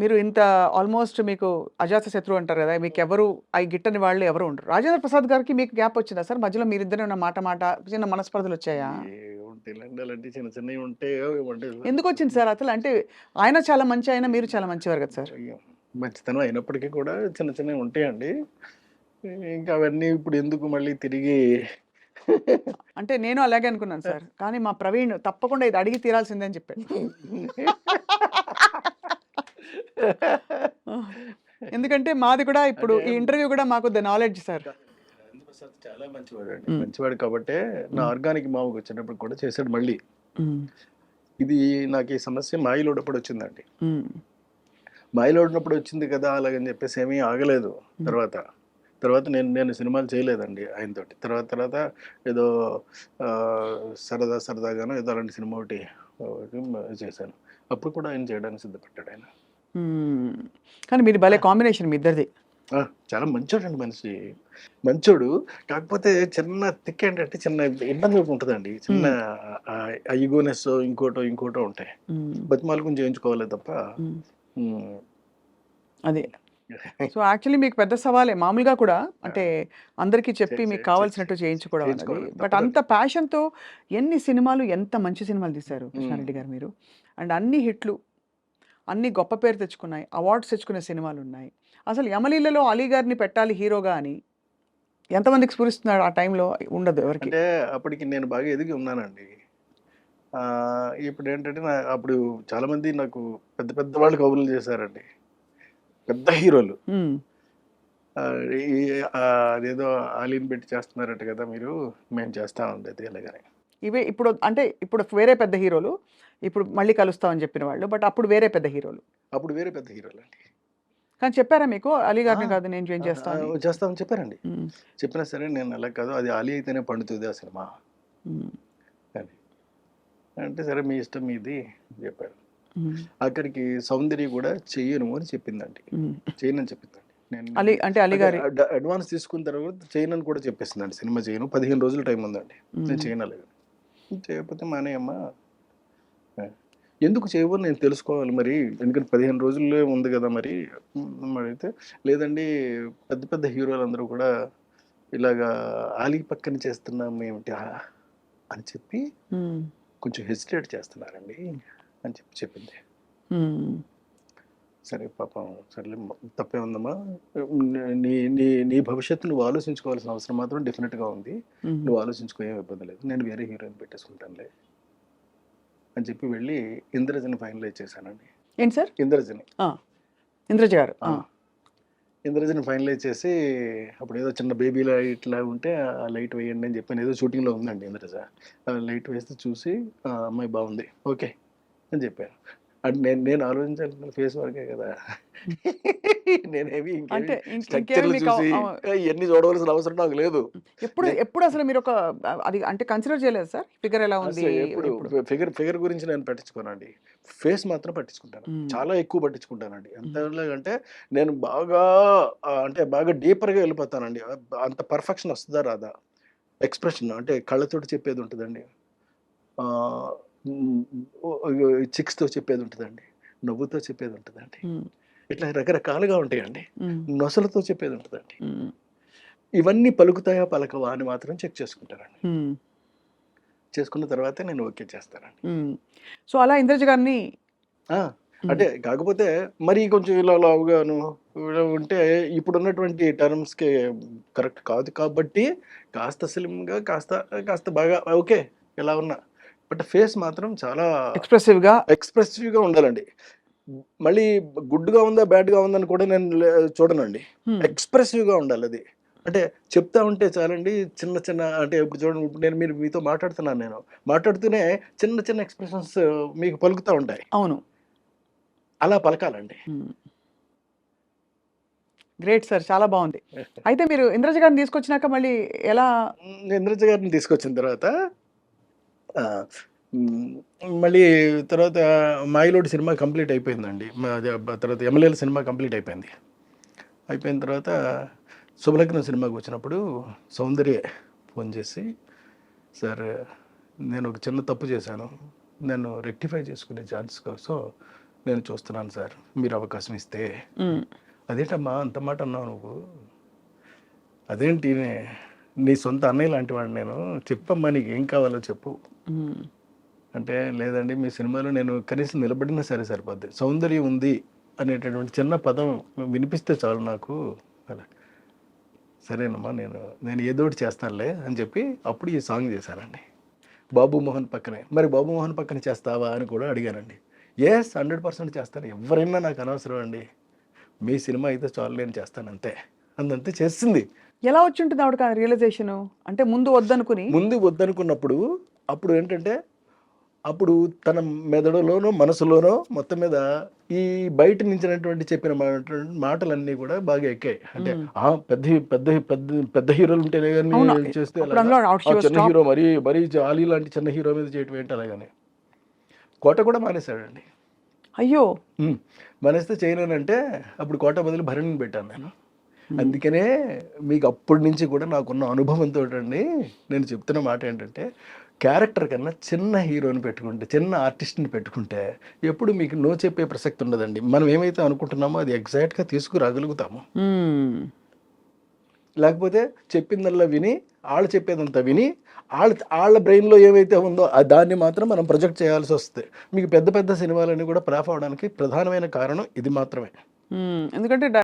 మీరు ఇంత ఆల్మోస్ట్ మీకు అజాత శత్రువు అంటారు కదా మీకు ఎవరు అవి గిట్టని వాళ్ళు ఎవరు ఉండరు. రాజేంద్ర ప్రసాద్ గారికి మీకు గ్యాప్ వచ్చిందా సార్? మధ్యలో మీరిద్దరు ఉన్న మాట మాట చిన్న మనస్పర్ధలు వచ్చాయా? చిన్న చిన్నవి ఉంటే ఎందుకు వచ్చింది సార్ అసలు? అంటే ఆయన చాలా మంచి ఆయన మీరు చాలా మంచివారు కదా సార్? మంచితనం అయినప్పటికీ కూడా చిన్న చిన్నవి ఉంటాయండి. ఇంకా అవన్నీ ఇప్పుడు ఎందుకు మళ్ళీ తిరిగి అంటే నేను అలాగే అనుకున్నాను సార్. కానీ మా ప్రవీణ్ తప్పకుండా ఇది అడిగి తీరాల్సిందే అని చెప్పాడు. ఎందుకంటే మాది కూడా ఇప్పుడు ఈ ఇంటర్వ్యూ కూడా మాకు ద నాలెడ్జ్ సార్. చాలా మంచివాడు అండి. మంచివాడు కాబట్టే నా ఆర్గానిక్ మావుకు వచ్చినప్పుడు కూడా చేశాడు మళ్ళీ. ఇది నాకు ఈ సమస్య మాయిలోడప్పుడు వచ్చిందండి. మాయలో ఉన్నప్పుడు వచ్చింది కదా అలాగని చెప్పేసి ఏమీ ఆగలేదు తర్వాత. తర్వాత నేను నేను సినిమాలు చేయలేదండి ఆయనతోటి. తర్వాత తర్వాత ఏదో సరదా సరదాగానో ఏదో అలాంటి సినిమా ఒకటి ఒకటి చేశాను. అప్పుడు కూడా ఆయన చేయడానికి సిద్ధపడ్డాడు ఆయన. కానీ మీరు భలే కాంబినేషన్ మీ ఇద్దరిది. చాలా మంచోడు అండి మనిషి. మంచోడు కాకపోతే చిన్న తిక్క ఏంటంటే చిన్న ఇబ్బంది ఉంటుందండి. చిన్న ఈగోనెస్ ఇంకోటో ఇంకోటో ఉంటాయి. బతిమాలు కొంచెం చేయించుకోవాలి తప్ప. అది. సో యాక్చువల్లీ మీకు పెద్ద సవాలే. మామూలుగా కూడా అంటే అందరికీ చెప్పి మీకు కావాల్సినట్టు చేయించుకోవడం బట్. అంత ప్యాషన్తో ఎన్ని సినిమాలు ఎంత మంచి సినిమాలు తీశారు కృష్ణారెడ్డి గారు మీరు? అండ్ అన్ని హిట్లు అన్ని గొప్ప పేరు తెచ్చుకున్నాయి. అవార్డ్స్ తెచ్చుకునే సినిమాలు ఉన్నాయి. అసలు యమలీలలో అలీ గారిని పెట్టాలి హీరోగా అని ఎంతమందికి స్ఫురిస్తున్నాడు ఆ టైంలో? ఉండదు ఎవరికి. అంటే అప్పటికి నేను బాగా ఎదిగి ఉన్నానండి. ఇప్పుడు ఏంటంటే నా అప్పుడు చాలా మంది నాకు పెద్ద పెద్ద వాళ్ళు కబుర్లు చేశారండి. పెద్ద హీరోలు. అదేదో ఆలీని పెట్టి చేస్తున్నారట కదా మీరు మేము చేస్తా ఉండేది అలాగని ఇవే ఇప్పుడు అంటే ఇప్పుడు వేరే పెద్ద హీరోలు ఇప్పుడు మళ్ళీ కలుస్తామని చెప్పిన వాళ్ళు బట్ అప్పుడు వేరే పెద్ద హీరోలు. అప్పుడు వేరే పెద్ద హీరోలు అండి. కానీ చెప్పారా మీకు? అలీ గారిని కాదు నేను జాయిన్ చేస్తాను చేస్తామని చెప్పారండి. చెప్పినా సరే నేను అలా కాదు అది ఆలీ అయితేనే పండుతుంది ఆ సినిమా. అంటే సరే మీ ఇష్టం మీది చెప్పారు. అక్కడికి సౌందర్య కూడా చెయ్యను అని చెప్పిందండి. చేయనని చెప్పిందండి. నేను అలీ అంటే అలీ గారి అడ్వాన్స్ తీసుకున్న తర్వాత చేయను అని కూడా చెప్పేసిందండి. సినిమా చేయను పదిహేను రోజులు టైం ఉందండి. నేను. చేయనలేదు చేయకపోతే మానేయమ్మా. ఎందుకు చేయవో నేను తెలుసుకోవాలి మరి ఎందుకంటే పదిహేను రోజుల్లో ఉంది కదా మరి అయితే లేదండి పెద్ద పెద్ద హీరోలు అందరూ కూడా ఇలాగా ఆలీ పక్కన చేస్తున్నాం ఏమిటి? అని చెప్పి. కొంచెం హెసిటేట్ చేస్తున్నారండి అని చెప్పి చెప్పింది. సరే పాపం సర్లే తప్పే ఉందమ్మా నీ నీ నీ భవిష్యత్తు నువ్వు ఆలోచించుకోవాల్సిన అవసరం మాత్రం డెఫినెట్గా ఉంది. నువ్వు ఆలోచించుకో ఏం ఇబ్బంది లేదు నేను వేరే హీరోయిన్ పెట్టేసుకుంటానులే అని చెప్పి వెళ్ళి ఇంద్రజని ఫైనలైజ్ చేశానండి. ఏంటి సార్? ఇంద్రజని. ఇంద్రజ గారు. ఇంద్రజని ఫైనలైజ్ చేసి అప్పుడు ఏదో చిన్న బేబీ లైట్ లా ఉంటే ఆ లైట్ వేయండి అని చెప్పాను ఏదో షూటింగ్లో ఉందండి ఇంద్రజ. లైట్ వేస్తే చూసి అమ్మాయి బాగుంది. ఓకే. అని చెప్పాను అంటే నేను నేను ఆలోచించాల్సిన ఫేస్ వరకే కదా. నేనేమి అంటే ఇంక- స్ట్రక్చర్లు ఇంకేమి మీకు చూసి అవ- "ఏ, ఇవన్నీ చూడవలసిన అవసరం నాకు లేదు. ఎప్పుడు ఎప్పుడు అసలు మీరు ఒక అది అంటే కన్సిడర్ చేయలేదు సార్? ఫిగర్ ఎలా ఉంది? అసలు ఎప్పుడు ఎప్పుడు? ఫిగర్ ఫిగర్ గురించి నేను పట్టించుకోనండి. ఫేస్ మాత్రం పట్టించుకుంటాను. మ్మ్. చాలా ఎక్కువ పట్టించుకుంటానండి. ఎంత అంటే నేను బాగా ఆ, అంటే బాగా డీపర్గా వెళ్ళిపోతానండి. ఆ, అంత పర్ఫెక్షన్ వస్తుందా రాదా? ఎక్స్ప్రెషన్ అంటే కళ్ళతోటి చెప్పేది ఉంటుందండి. చిక్స్తో చెప్పేది ఉంటుందండి. నవ్వుతో చెప్పేది ఉంటుందండి. మ్మ్. ఇట్లా రకరకాలుగా ఉంటాయండి. నొసలతో చెప్పేది ఉంటుందండి. ఇవన్నీ పలుకుతాయా పలకవా అని మాత్రం చెక్ చేసుకుంటానండి మ్మ్. చేసుకున్న తర్వాతే నేను ఓకే చేస్తానండి. సో అలా ఇంద్రజ గారిని అంటే కాకపోతే మరి కొంచెం ఇలా లావుగాను ఇలా ఉంటే ఇప్పుడున్నటువంటి టర్మ్స్కి కరెక్ట్ కాదు కాబట్టి కాస్త స్లిమ్గా కాస్త కాస్త బాగా ఓకే ఎలా ఉన్నా బట్ ఫేస్ మాత్రం చాలా ఎక్స్ప్రెసివ్గా ఎక్స్ప్రెసివ్గా ఉండాలండి మళ్ళీ గుడ్గా ఉందా బ్యాడ్గా ఉందని కూడా నేను చూడనండి. ఎక్స్ప్రెసివ్గా ఉండాలి అది. అంటే చెప్తా ఉంటే చాలండి చిన్న చిన్న అంటే ఇప్పుడు చూడండి ఇప్పుడు నేను మీరు మీతో మాట్లాడుతున్నాను నేను. మాట్లాడుతూనే చిన్న చిన్న ఎక్స్ప్రెషన్స్ మీకు పలుకుతూ ఉంటాయి. అవును. అలా పలకాలండి. గ్రేట్ సార్ చాలా బాగుంది. అయితే మీరు ఇంద్రజ గారిని తీసుకొచ్చినాక మళ్ళీ ఎలా ఇంద్రజ గారిని తీసుకొచ్చిన తర్వాత మళ్ళీ తర్వాత మాయిలోడి సినిమా కంప్లీట్ అయిపోయిందండి. తర్వాత ఎమ్మెల్యేల సినిమా కంప్లీట్ అయిపోయింది. అయిపోయిన తర్వాత శుభలగ్నం సినిమాకి వచ్చినప్పుడు సౌందర్య ఫోన్ చేసి సార్ నేను ఒక చిన్న తప్పు చేశాను. నేను రెక్టిఫై చేసుకునే ఛాన్స్ కోసం నేను చూస్తున్నాను సార్. మీరు అవకాశం ఇస్తే. మ్మ్. అదేంటమ్మా? అంత మాట అన్నావు నువ్వు. అదేంటి? నే- సొంత అన్నయ్య లాంటి వాడు నేను. చెప్పమ్మా నీకు ఏం కావాలో చెప్పు. అంటే లేదండి మీ సినిమాలో నేను కనీసం నిలబడినా సరే సరిపోద్ది. సౌందర్యం ఉంది అనేటటువంటి చిన్న పదం వినిపిస్తే చాలు నాకు. అలా. సరేనమ్మా నేను నేను ఏదో ఒకటి చేస్తానులే అని చెప్పి అప్పుడు ఈ సాంగ్ చేశానండి బాబు మోహన్ పక్కనే. మరి బాబు మోహన్ పక్కన చేస్తావా అని కూడా అడిగానండి. ఎస్ హండ్రెడ్ పర్సెంట్ చేస్తాను. ఎవరైనా నాకు అనవసరం అండి. మీ సినిమా అయితే చాలు నేను చేస్తాను అంతే. అందంతే చేస్తుంది ఎలా వచ్చి ఉంటుంది ఆవిడకి రియలైజేషన్ అంటే ముందు వద్దనుకుని? ముందు వద్దనుకున్నప్పుడు అప్పుడు ఏంటంటే అప్పుడు తన మెదడులోనో మనసులోనో మొత్తం మీద ఈ బయట నుంచినటువంటి చెప్పిన మాట- మాటలన్నీ కూడా బాగా ఎక్కాయి. అంటే ఆ పెద్ద పెద్ద పెద్ద పెద్ద హీరోలు ఉంటేనే కానీ. చేస్తే చిన్న. హీరో మరి మరి ఆలీ లాంటి చిన్న హీరో మీద చేయటం ఏంటి అలాగని? కోట కూడా మానేశాడండి. అయ్యో. మానేస్తే చేయలేనంటే అప్పుడు కోట బదులు భరణిని పెట్టాను నేను. అందుకనే మీకు అప్పటి నుంచి కూడా నాకున్న అనుభవంతో అండి నేను చెప్తున్న మాట ఏంటంటే క్యారెక్టర్ కన్నా చిన్న హీరోని పెట్టుకుంటే చిన్న ఆర్టిస్ట్ని పెట్టుకుంటే ఎప్పుడు మీకు నో చెప్పే ప్రసక్తి ఉండదండి మనం ఏమైతే అనుకుంటున్నామో అది ఎగ్జాక్ట్గా తీసుకురాగలుగుతాము. లేకపోతే చెప్పిందల్లా విని వాళ్ళు చెప్పేదంతా విని వాళ్ళ వాళ్ళ బ్రెయిన్లో ఏమైతే ఉందో దాన్ని మాత్రం మనం ప్రొజెక్ట్ చేయాల్సి వస్తుంది మీకు పెద్ద పెద్ద సినిమాలన్నీ కూడా ప్లాఫ్ అవడానికి ప్రధానమైన కారణం ఇది మాత్రమే. ఎందుకంటే